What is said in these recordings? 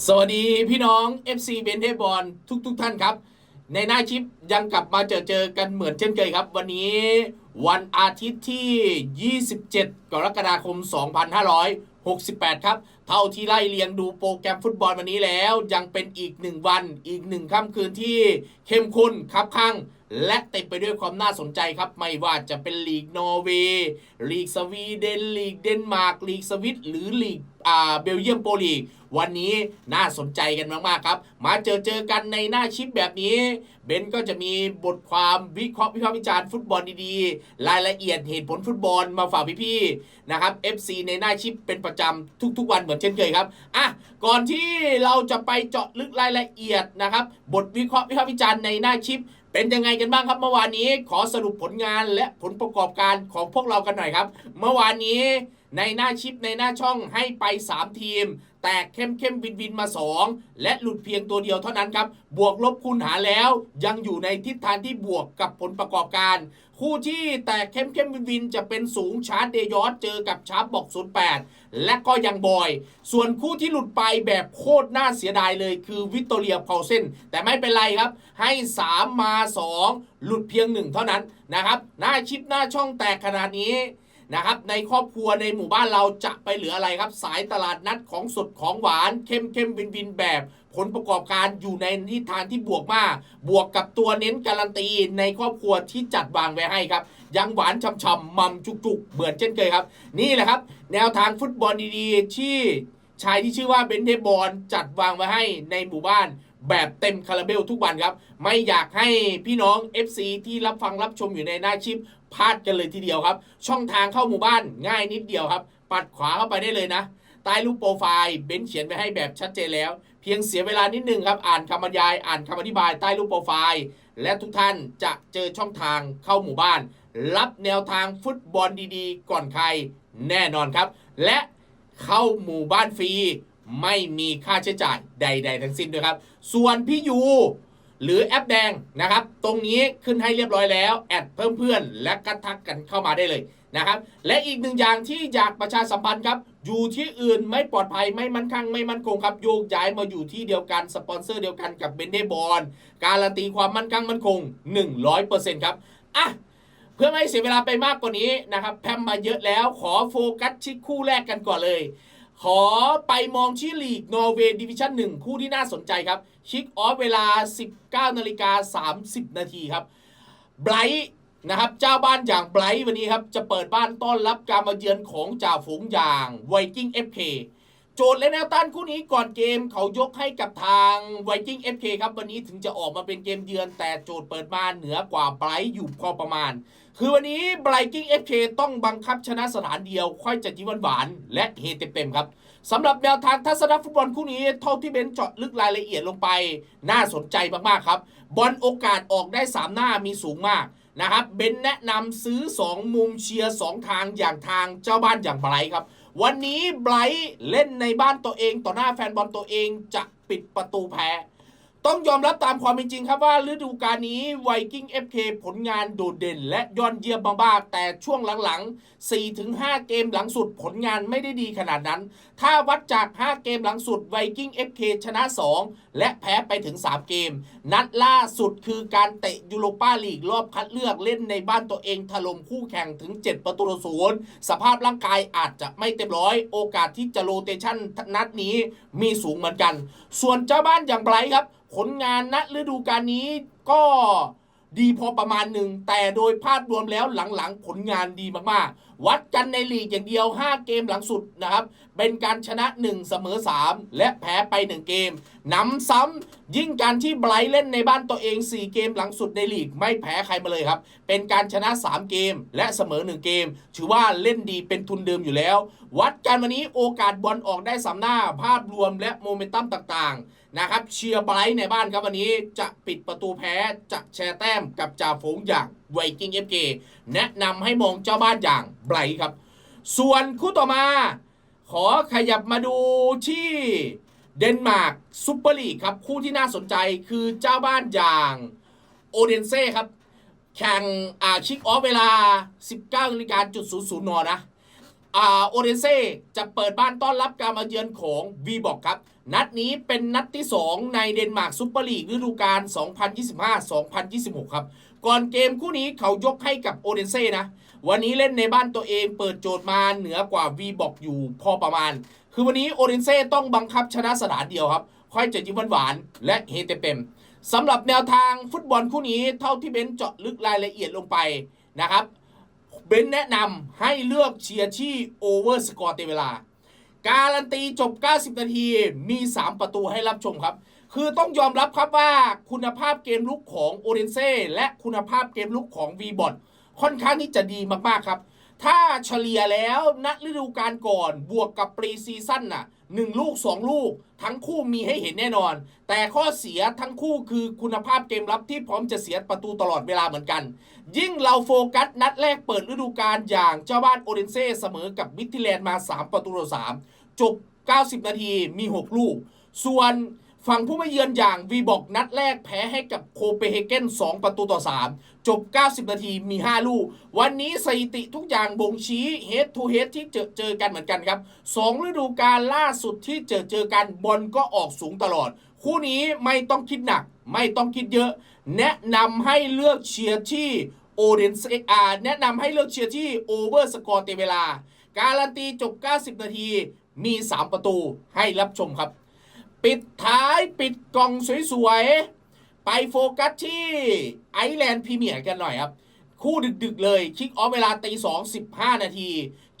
สวัสดีพี่น้อง FC เบนเทบอลทุกทุกท่านครับ ในหน้าชิปยังกลับมาเจอเจอกันเหมือนเช่นเคยครับ วันนี้วันอาทิตย์ที่ 27 กรกฎาคม 2568 ครับ เท่าที่ไล่เรียงดูโปรแกรมฟุตบอลวันนี้แล้ว ยังเป็นอีกหนึ่งวันอีกหนึ่งค่ำคืนที่เข้มข้นครับข้างและเต็มไปด้วยความน่าสนใจครับ ไม่ว่าจะเป็นลีกนอร์เวย์ลีกสวีเดนลีกเดนมาร์กลีกสวิตหรือลีก เบลเยียมโปลีกวันนี้น่าสนใจกันมาก ๆ ครับ มาเจอเจอกันในหน้าชิปแบบนี้ เบนก็จะมีบทความวิเคราะห์วิพากษ์วิจารณ์ฟุตบอลดีๆ รายละเอียดเหตุผลฟุตบอลมาฝากพี่ๆนะครับ FC ในหน้าชิปเป็นประจำทุก ๆ วันเหมือนเช่นเคยครับอะก่อนที่เราจะไปเจาะลึกรายละเอียดนะครับบทวิเคราะห์วิพากษ์วิจารณ์ในหน้าชิปเป็นยังไงกันบ้างครับเมื่อวานนี้ขอสรุปผลงานและผลประกอบการของพวกเรากันหน่อยครับ เมื่อวานนี้ ในหน้าชิปในหน้าช่องให้ไป 3 ทีม แตกเข้มเข้มวินวินมา 2 และหลุดเพียงตัวเดียวเท่านั้นครับ บวกลบคูณหารแล้วยังอยู่ในทิศทางที่บวกกับผลประกอบการ คู่ที่แตกเข้มเข้มวินวินจะเป็นสูงชาร์จเดยอสเจอกับชาร์บอก08 และก็ยังบอย ส่วนคู่ที่หลุดไปแบบโคตรน่าเสียดายเลยคือวิตตอเรียเพาเซนแต่ไม่เป็นไรครับ ให้ 3 มา 2 หลุดเพียงหนึ่งเท่านั้นนะครับหน้าชิปหน้าช่องแตกขนาดนี้ นะครับในครอบครัวในหมู่บ้านเราจะไปเหลืออะไรครับ สายตลาดนัดของสดของหวานเข้มเข้มวินวินแบบ ผลประกอบการอยู่ในทิศทางที่บวกมาก บวกกับตัวเน้นการันตีในครอบครัวที่จัดวางไว้ให้ครับ ยังหวานช่ำๆมัมจุกๆ เหมือนเช่นเคยครับ นี่แหละครับ แนวทางฟุตบอลดีๆ ที่ชายที่ชื่อว่าเบนเทบอลจัดวางไว้ให้ในหมู่บ้านแบบเต็มคาราเบลทุกวันครับ ไม่อยากให้พี่น้อง FC ที่รับฟังรับชมอยู่ในหน้าชิป พลาดกันเลยทีเดียวครับ ช่องทางเข้าหมู่บ้านง่ายนิดเดียวครับ ปัดขวาเข้าไปได้เลยนะใต้รูปโปรไฟล์เบนเขียนไว้ให้แบบชัดเจนแล้ว เพียงเสียเวลานิดนึงครับ อ่านคำบรรยาย อ่านคำอธิบายใต้รูปโปรไฟล์ และทุกท่านจะเจอช่องทางเข้าหมู่บ้าน รับแนวทางฟุตบอลดีๆ ก่อนใครแน่นอนครับ และเข้าหมู่บ้านฟรี ไม่มีค่าใช้จ่ายใด ๆ ทั้งสิ้นด้วยครับ ส่วนพี่ยู หรือแอปแดงนะครับ ตรงนี้ขึ้นให้เรียบร้อยแล้ว แอดเพิ่มเพื่อนและก็ทักกันเข้ามาได้เลยนะครับ และอีกหนึ่งอย่างที่อยากประชาสัมพันธ์ครับ อยู่ที่อื่นไม่ปลอดภัยไม่มั่นคงไม่มั่นคงครับ โยกย้ายมาอยู่ที่เดียวกันสปอนเซอร์เดียวกันกับเบนเดบอลการันตีความมั่นคงมั่นคง 100%ครับอะเพื่อไม่ให้เสียเวลาไปมากกว่านี้นะครับแพมมาเยอะแล้วขอโฟกัสที่คู่แรกกันก่อนเลย ขอไปมองที่ลีกนอร์เวย์ดิวิชั่น1 คู่ที่น่าสนใจครับคิกออฟเวลา 19นาฬิกา30 นาทีครับไบรท์นะครับเจ้าบ้านอย่างไบรท์วันนี้ครับ จะเปิดบ้านต้อนรับการมาเยือนของจ่าฝูงอย่างไวกิ้ง FK โจทย์และแนวต้านคู่นี้ก่อนเกมเขายกให้กับทางไวกิ้ง FK ครับ วันนี้ถึงจะออกมาเป็นเกมเยือน แต่โจทย์เปิดมาเหนือกว่าไบรท์อยู่พอประมาณ คือวันนี้ไบรกิ้ง FK ต้องบังคับชนะสถานเดียว ค่อยจะยิ้มหวานและเฮเต็มๆครับสำหรับแนวทางทัศนฟุตบอลคู่นี้เท่าที่เบนเจาะลึกรายละเอียดลงไป น่าสนใจมากๆครับ บอลโอกาสออกได้ 3 หน้ามีสูงมากนะครับเบนแนะนำซื้อ 2 มุมเชียร์ 2 ทางอย่างทางเจ้าบ้านอย่างไบรท์ครับ วันนี้ไบรท์เล่นในบ้านตัวเองต่อหน้าแฟนบอลตัวเองจะปิดประตูแพ้ ต้องยอมรับตามความเป็นจริงครับว่าฤดูกาลนี้ไวกิ้ง FK ผลงานโดดเด่น และยอดเยี่ยมมากๆแต่ช่วงหลังๆ 4-5 เกมหลังสุดผลงานไม่ได้ดีขนาดนั้น ถ้าวัดจาก 5 เกมหลังสุดไวกิ้ง FK ชนะ 2 และแพ้ไปถึง 3 เกม นัดล่าสุดคือการเตะยูโรปาลีกรอบคัดเลือกเล่นในบ้านตัวเองถล่มคู่แข่งถึง 7 ประตูต่อศูนย์สภาพร่างกายอาจจะไม่เต็มร้อย โอกาสที่จะโรเตชันนัดนี้มีสูงเหมือนกัน ส่วนเจ้าบ้านอย่างไบรท์ครับผลงานณฤดูกาลนี้ก็ดีพอประมาณหนึ่ง แต่โดยภาพรวมแล้วหลังๆ ผลงานดีมากๆ วัดกันในลีกอย่างเดียว 5 เกมหลังสุดนะครับ เป็นการชนะ 1 เสมอ 3 และแพ้ไป 1 เกมนำซ้ำ ยิ่งการที่ไบรท์เล่นในบ้านตัวเอง 4 เกมหลังสุดในลีก ไม่แพ้ใครมาเลยครับ เป็นการชนะ 3 เกม และเสมอ 1 เกม ถือว่าเล่นดีเป็นทุนเดิมอยู่แล้ว วัดกันวันนี้โอกาสบอลออกได้สำหน้า ภาพรวมและโมเมนตัมต่างๆนะครับเชียร์ไบรท์ในบ้านครับวันนี้จะปิดประตูแพ้จะแชร์แต้มกับจ่าฝูงอย่างไวกิ้งเอฟเแนะนำให้มองเจ้าบ้านอย่างไบรท์ครับ ส่วนคู่ต่อมา ขอขยับมาดูที่ เดนมาร์กซูเปอร์ลีกครับ คู่ที่น่าสนใจคือเจ้าบ้านอย่างโอเดนเซ่ครับ แข่งอ่าชิกออฟเวลา 19นาฬิกาจุด00นนะอ่าโอเรนเซ่จะเปิดบ้านต้อนรับการมาเยือนของวีบอกครับ นัดนี้เป็นนัดที่ 2 ในเดนมาร์กซุปเปอร์ลีกฤดูกาล 2025-2026 ครับ ก่อนเกมคู่นี้เขายกให้กับโอเรนเซ่นะ วันนี้เล่นในบ้านตัวเองเปิดโจทย์มาเหนือกว่าวีบอกอยู่พอประมาณ คือวันนี้โอเรนเซ่ต้องบังคับชนะสนามเดียวครับ ค่อยจะยิ้มหวานๆและเฮเต็มสำหรับแนวทางฟุตบอลคู่นี้เท่าที่เบนเจาะลึกรายละเอียดลงไปนะครับเบนแนะนำให้เลือกเชียร์ที่โอเวอร์สกอร์เต็มเวลา การันตีจบ 90 นาทีมี 3 ประตูให้รับชมครับ คือต้องยอมรับครับว่าคุณภาพเกมลุกของโอเรนเซ่และคุณภาพเกมลุกของวีบอ t ค่อนข้างที่จะดีมากๆครับ ถ้าเฉลี่ยแล้วณฤดูกาลก่อนบวกกับปรีซีซั่นน่ะหนึ่งลูก2ลูก ทั้งคู่มีให้เห็นแน่นอน แต่ข้อเสียทั้งคู่คือคุณภาพเกมรับที่พร้อมจะเสียประตูตลอดเวลาเหมือนกัน ยิ่งเราโฟกัสนัดแรกเปิดฤดูกาลอย่างเจ้าบ้านโอเรนเซ่เสมอกับมิทิแลนด์มา 3 ประตูต่อ3จบ 90 นาทีมี 6 ลูก ส่วน ฝั่งผู้มาเยือนอย่างวีบอกนัดแรกแพ้ให้กับโคเปเฮเกน2 ประตูต่อ 3 จบ 90 นาทีมี 5 ลูก วันนี้สถิติทุกอย่างบ่งชี้เฮดทูเฮดที่เจอเจอกันเหมือนกันครับ 2 ฤดูกาลล่าสุดที่เจอเจอกันบอลก็ออกสูงตลอด คู่นี้ไม่ต้องคิดหนัก ไม่ต้องคิดเยอะ แนะนำให้เลือกเชียร์ที่โอเดนเซอาแนะนำให้เลือกเชียร์ที่โอเวอร์สกอร์เตเวลา การันตีจบ 90 นาทีมี 3 ประตูให้รับชมครับ ปิดท้ายปิดกล่องสวยๆ ไปโฟกัสที่ไอร์แลนด์พรีเมียร์กันหน่อยครับ คู่ดึกๆเลยคิกออฟเวลาตีสองสิบห้านาที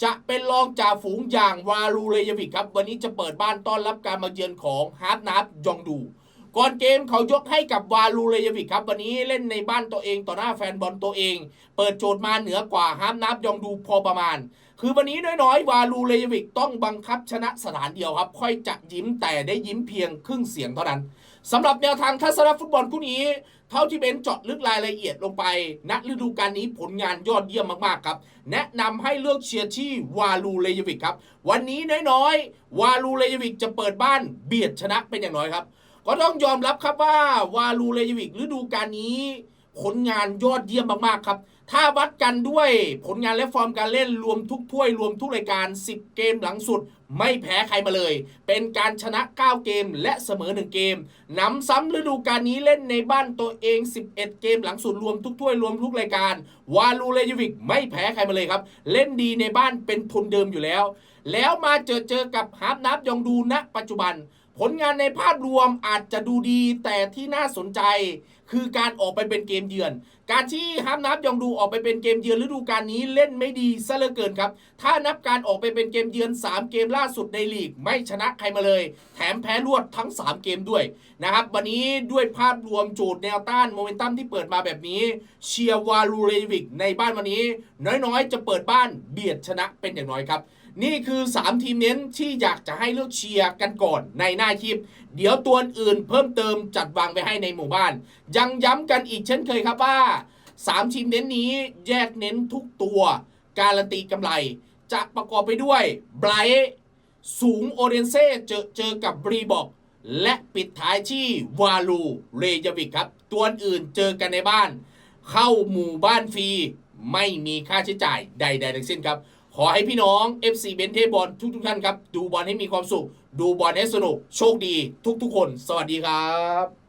จะเป็นรองจ่าฝูงอย่างวาลูเรยวิกครับ วันนี้จะเปิดบ้านต้อนรับการมาเยือนของฮาร์ดนับยองดู ก่อนเกมเขายกให้กับวาลูเรยวิกครับ วันนี้เล่นในบ้านตัวเองต่อหน้าแฟนบอลตัวเอง เปิดโจทย์มาเหนือกว่าฮาร์ดนับยองดูพอประมาณ คือวันนี้น้อยๆ วาลูเลยวิกต้องบังคับชนะสถานเดียวครับ ค่อยจะยิ้มแต่ได้ยิ้มเพียงครึ่งเสียงเท่านั้นสำหรับแนวทางทัศนฟุตบอลคู่นี้ เท่าที่เบนเจาะลึกรายละเอียดลงไปณฤดูกาลนี้ผลงานยอดเยี่ยมมากๆครับ แนะนำให้เลือกเชียร์ที่วาลูเลยวิกครับ วันนี้น้อยๆ วาลูเลยวิกจะเปิดบ้านเบียดชนะเป็นอย่างน้อยครับ ก็ต้องยอมรับครับว่าวาลูเลยวิกฤดูกาลนี้ ผลงานยอดเยี่ยมมากๆครับ ถ้าวัดกันด้วยผลงานและฟอร์มการเล่นรวมทุกถ้วยรวมทุกรายการ 10 เกมหลังสุด ไม่แพ้ใครมาเลย เป็นการชนะ 9 เกมและเสมอ 1 เกมนำซ้ำฤดูกาลนี้เล่นในบ้านตัวเอง 11 เกมหลังสุดรวมทุกถ้วยรวมทุกรายการ วาลูเลยวิกไม่แพ้ใครมาเลยครับ เล่นดีในบ้านเป็นทุนเดิมอยู่แล้ว แล้วมาเจอเจอกับฮาร์ปนับยองดูณปัจจุบัน ผลงานในภาพรวมอาจจะดูดีแต่ที่น่าสนใจ คือการออกไปเป็นเกมเยือน การที่ฮัมนับยองดูออกไปเป็นเกมเยือนฤดูกาลนี้เล่นไม่ดีซะเหลือเกินครับ ถ้านับการออกไปเป็นเกมเยือน 3 เกมล่าสุดในลีก ไม่ชนะใครมาเลย แถมแพ้รวดทั้ง 3 เกมด้วยนะครับวันนี้ด้วยภาพรวมโจทย์แนวต้านโมเมนตัมที่เปิดมาแบบนี้เชียร์วาลูเรวิกในบ้านวันนี้ น้อยๆ จะเปิดบ้านเบียดชนะเป็นอย่างน้อยครับ นี่คือ 3 ทีมเน้นที่อยากจะให้เลือกเชียร์กันก่อนในหน้าคลิป เดี๋ยวตัวอื่นเพิ่มเติมจัดวางไปให้ในหมู่บ้าน ยังย้ำกันอีกเช่นเคยครับว่า 3 ทีมเน้นนี้แยกเน้นทุกตัว การันตีกำไร จะประกอบไปด้วยไบรท์สูงโอเดนเซ่เจอเจอกับบรีบอกและปิดท้ายที่วาลูเรยวิกครับ ตัวอื่นเจอกันในบ้าน เข้าหมู่บ้านฟรี ไม่มีค่าใช้จ่ายใดๆทั้งสิ้นครับ ขอให้พี่น้อง FC เบนเทบอลทุกๆท่านครับ ดูบอลให้มีความสุข ดูบอลให้สนุก โชคดี ทุกๆคน สวัสดีครับ